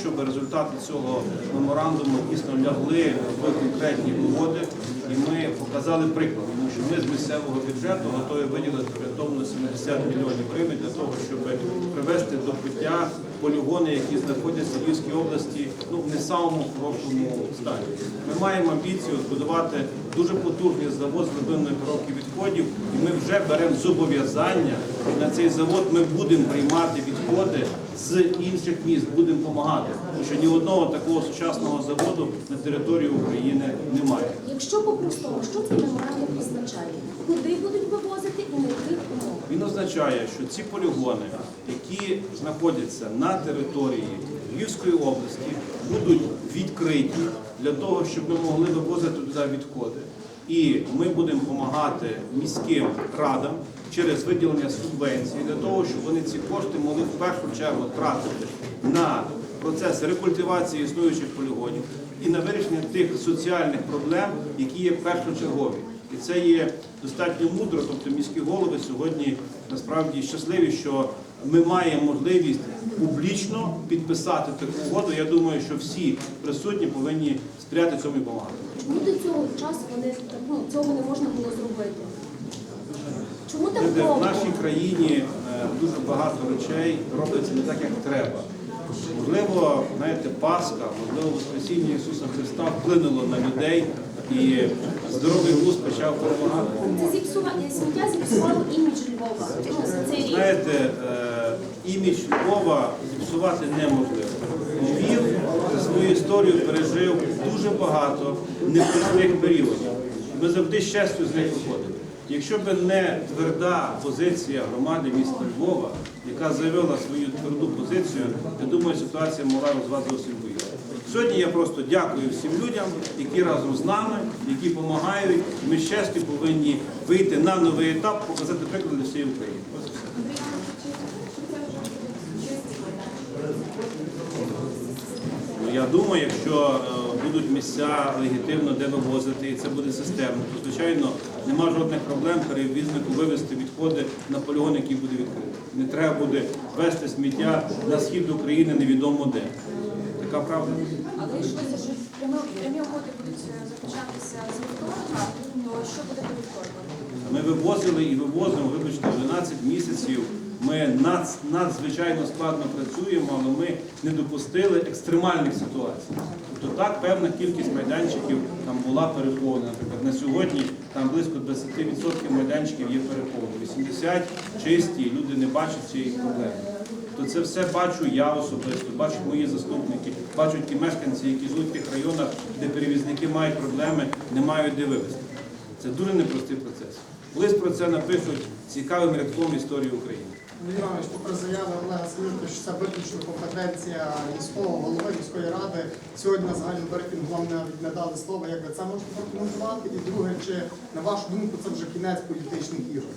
Щоб результати цього меморандуму дійсно лягли в конкретні угоди, і ми показали приклад, тому що ми з місцевого бюджету готові виділити орієнтовно 70 мільйонів гривень для того, щоб привести до пиття полігони, які знаходяться в Львівській області, ну в не самому хорошому стані. Ми маємо амбіцію збудувати дуже потужний завод з глибинної переробки відходів, і ми вже беремо зобов'язання на цей завод. Ми будемо приймати відходи з інших міст, будемо допомагати, тому що ні одного такого сучасного заводу на території України немає. Якщо по-простому, що цей меморандум означає? Куди будуть вивозити і на яких умовах? Він означає, що ці полігони, які знаходяться на території Львівської області, будуть відкриті для того, щоб ми могли вивозити туди відходи. І ми будемо допомагати міським радам через виділення субвенцій для того, щоб вони ці кошти могли в першу чергу тратити на процес рекультивації існуючих полігонів і на вирішення тих соціальних проблем, які є першочергові. І це є достатньо мудро. Тобто міські голови сьогодні насправді щасливі, що ми маємо можливість публічно підписати таку угоду. Я думаю, що всі присутні повинні сприяти цьому і допомагати. Чому до цього часу вони ну, цього не можна було зробити? Чому так Знаєте, В нашій країні е, дуже багато речей робиться не так, як треба. Можливо, знаєте, Пасха, можливо, Воскресіння Ісуса Христа вплинуло на людей і здоровий глузд почав перемагати. Це зіпсування сміття зіпсувало імідж Львова. Знаєте, е, імідж Львова зіпсувати неможливо. Львів за свою історію пережив дуже багато непростих періодів. Ми завжди з честю з них виходили. Якщо б не тверда позиція громади міста Львова, яка заявила свою тверду позицію, я думаю, ситуація могла розвиватися зовсім. Сьогодні я просто дякую всім людям, які разом з нами, які допомагають. Ми честю повинні вийти на новий етап, показати приклад для всієї України. Ну, Я думаю, якщо е, будуть місця легітимно, де вивозити, і це буде системно, то звичайно нема жодних проблем перевізнику вивезти відходи на полігон, який буде відкритий. Не треба буде вести сміття на схід України невідомо де. Така правда. Але йшлося, що прямі, прямі угоди будуть е, заключатися з вівторка, то що буде по вівторку? Ми вивозили і вивозимо, вибачте, 12 місяців. Ми над, надзвичайно складно працюємо, але ми не допустили екстремальних ситуацій. Тобто так, певна кількість майданчиків там була переповнена. Наприклад, на сьогодні там близько 20% майданчиків є переповнені. 80 чисті, люди не бачать цієї проблеми. То це все бачу я особисто, бачать мої заступники, бачать ті мешканці, які живуть в тих районах, де перевізники мають проблеми, не мають де вивезти. Це дуже непростий процес. Колись про це напишуть цікавим рядком історії України. Іванович, попри заяви Олега Сирка, що це виключно компетенція міського голови міської ради. Сьогодні на загальному брифінгу вам не дали слова, як ви це можете прокоментувати. І друге, чи на вашу думку це вже кінець політичних ігор?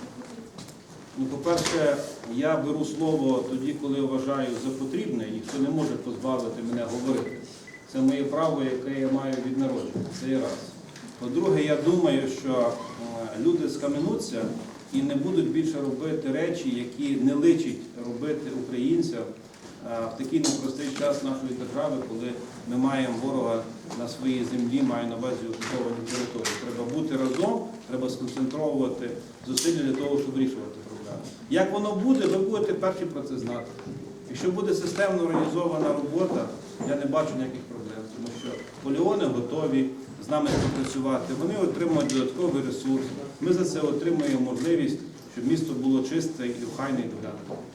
Ну, по-перше, я беру слово тоді, коли вважаю за потрібне, ніхто не може позбавити мене говорити. Це моє право, яке я маю від народження. Це і раз. По-друге, я думаю, що е, люди скаменуться і не будуть більше робити речі, які не личить робити українцям в такий непростий час нашої держави, коли ми маємо ворога на своїй землі, маю на увазі окуповані території. Треба бути разом, треба сконцентровувати зусилля для того, щоб вирішувати проблеми. Як воно буде, ви будете перші про це знати. Якщо буде системно організована робота, я не бачу ніяких проблем, тому що поліони готові з нами співпрацювати, вони отримують додатковий ресурс. Ми за це отримуємо можливість, щоб місто було чисте і охайне і доглянуте.